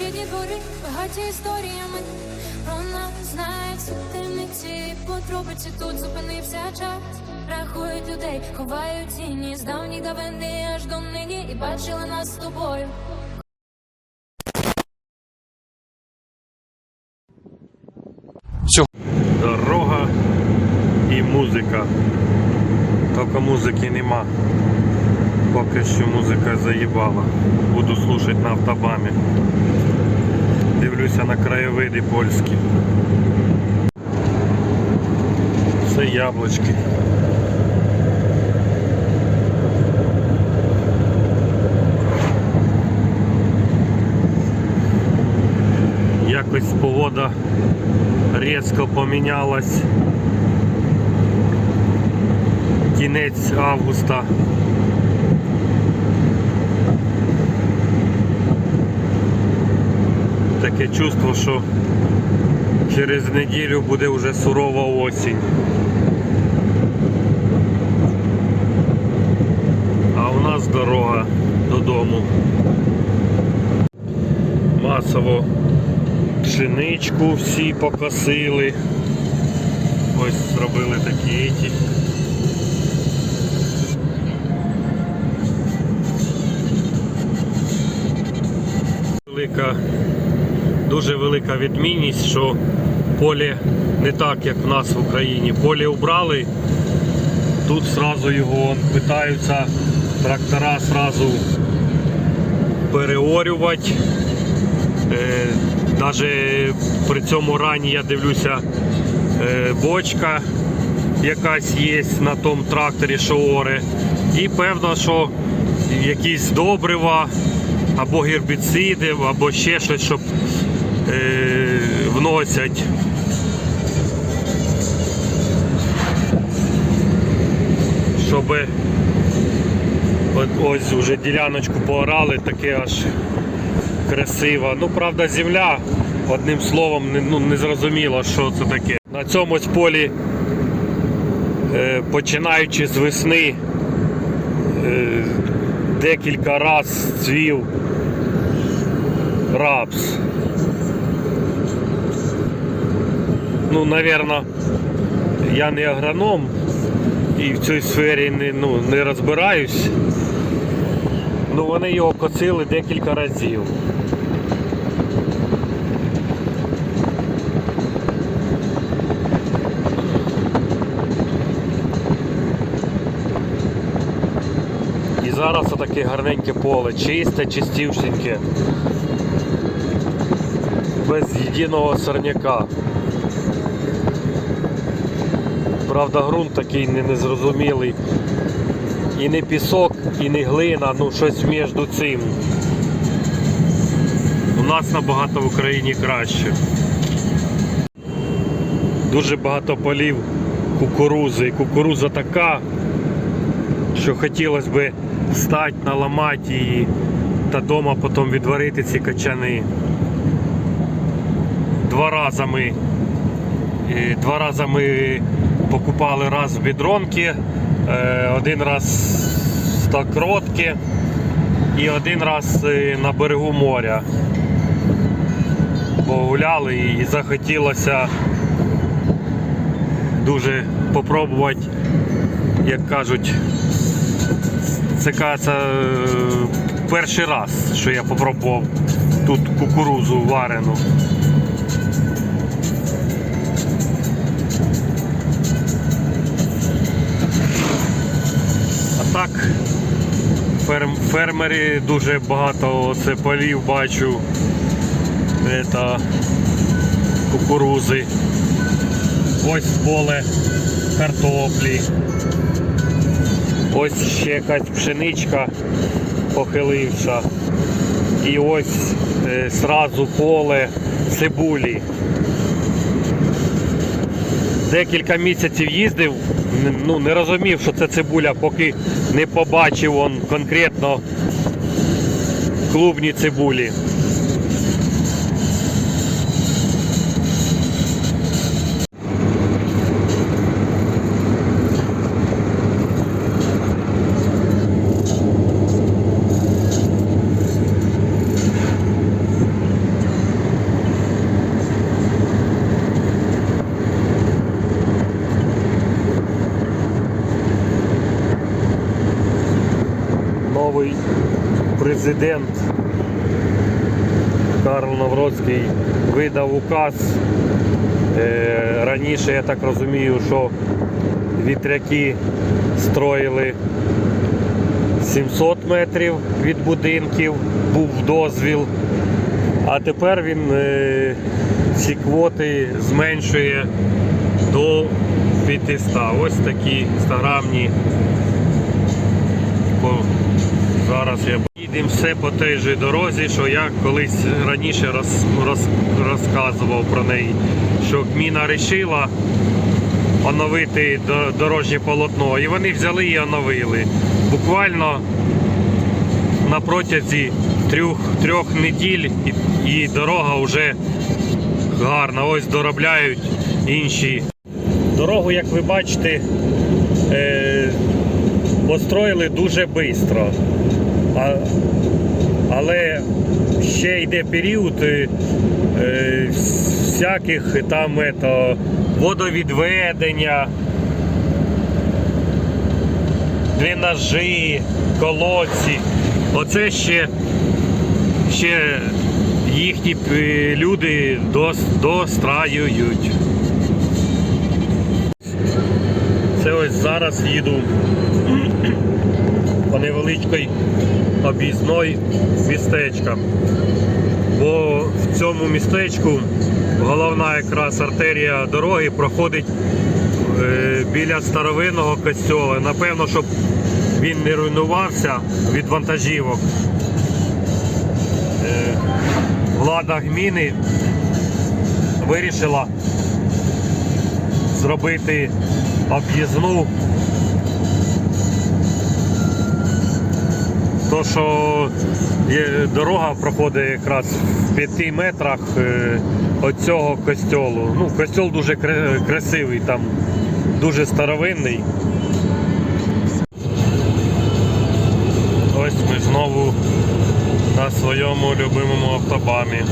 Рідні двори, багаті історіями. Про нас знають всі темниці. Потробиці тут зупинився час. Рахують людей, ховають тіні з давніх давини аж до нині і бачили нас з тобою. Дорога і музика. Тільки музики нема. Поки що музика заїбала. Буду слушати на автобамі. Дивлюся на краєвиди польські. Це яблучки. Якось погода різко помінялась. Кінець августа. Таке чувство, що через неділю буде вже сурова осінь. А у нас дорога додому. Масово пшеничку всі покосили. Ось зробили такі еті. Велика, дуже велика відмінність, що поле не так, як в нас в Україні. Поле убрали, тут сразу його питаються трактора сразу переорювати. Е, Даже при цьому рані я дивлюся, е, бочка якась є на тому тракторі, що оре. І певно, що якісь добрива або гербіциди, або ще щось, щоб е, вносять. Щоб ось вже діляночку поорали, таке аж красиво. Ну, правда, земля, одним словом, не, ну, не зрозуміло, що це таке. На цьому полі, е, починаючи з весни, е, декілька раз цвів рапс. Ну, напевно, я не агроном і в цій сфері не, ну, не розбираюсь. Ну, вони його косили декілька разів. І зараз таке гарненьке поле, чисте, чистівшеньке, без єдиного сорняка. Правда, ґрунт такий не- незрозумілий. І не пісок, і не глина, ну щось між цим. У нас набагато в Україні краще. Дуже багато полів кукурузи. Кукуруза така, що хотілося б стати, наламати її та вдома потім відварити ці качани. Два рази ми, е, два рази ми покупали раз в бідронки, е, один раз стокротки і один раз е, на берегу моря. Погуляли і захотілося дуже попробувати, як кажуть, це кажеться е, перший раз, що я попробував тут кукурузу варену. Ферм, фермери дуже багато оце полів бачу. Это кукурузи. Ось поле картоплі. Ось ще якась пшеничка похиливша. І ось е, сразу поле цибулі. Декілька місяців їздив, ну не розумів, що це цибуля, поки не побачив он конкретно клубні цибулі. Президент Карл Навроцький видав указ. Е, Раніше, я так розумію, що вітряки строїли 700 метрів від будинків, був дозвіл. А тепер він е, ці квоти зменшує до 500. Ось такі інстаграмні. Зараз я їдемо все по тій же дорозі, що я колись раніше роз, роз, розказував про неї, що Гміна вирішила оновити дорожнє полотно. І вони взяли і оновили. Буквально на протязі трьох, трьох неділь і дорога вже гарна. Ось доробляють інші. Дорогу, як ви бачите, е, построїли дуже швидко. Але ще йде період е, всяких там ето, водовідведення, дренажі, колодці. Оце ще, ще їхні е, люди дос- достраюють. Це ось зараз їду по невеличкій об'їзної містечка. Бо в цьому містечку головна якраз артерія дороги проходить е, біля старовинного костьола. Напевно, щоб він не руйнувався від вантажівок. Е, влада гміни вирішила зробити об'їзну То, що дорога проходить якраз в 5 метрах е, від цього костьолу. Ну, костьол дуже красивий, там дуже старовинний. Ось ми знову на своєму любимому автобамі.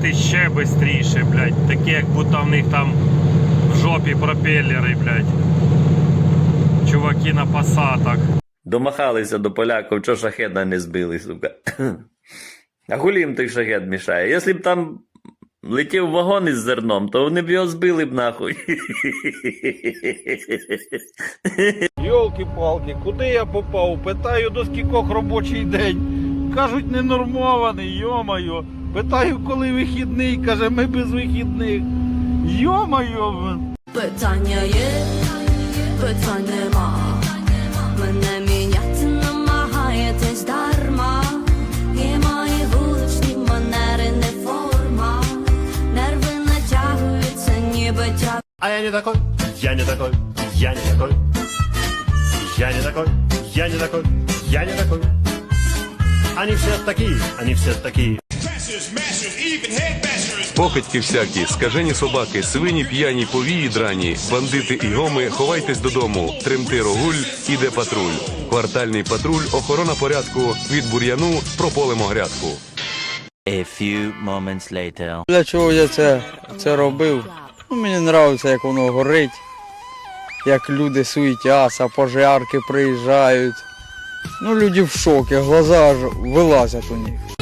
Пасати ще швидше, блядь. Таке, як будто в них там в жопі пропеллери, блядь. Чуваки на пасатах. Домахалися до поляків, що шахеда не збили, сука. А хулі їм той шахет мішає? Якщо б там летів вагон із зерном, то вони б його збили б нахуй. Йолки-палки, куди я попав? Питаю, до скількох робочий день. Кажуть, ненормований, йомайо. Питаю, коли вихідний, каже, ми без вихідних. Йомайо. Питання є, питань нема. Мене міняти намагаєтесь дарма. І мої вуличні манери не форма. Нерви натягуються, ніби тяг. А я не такой, я не такой, я не такой. Я не такой, я не такой, я не такой. Они все такие, они все такие. Покидьки всякі, скажені собаки, свині п'яні, повії драні, бандити і гоми, ховайтесь додому. Тремти рогуль, іде патруль. Квартальний патруль, охорона порядку. Від бур'яну прополимо грядку. A few moments later. Для чого я це, це робив? Ну, мені подобається, як воно горить, як люди суетяться, пожарки приїжджають. Ну, люди в шокі, глаза аж вилазять у них.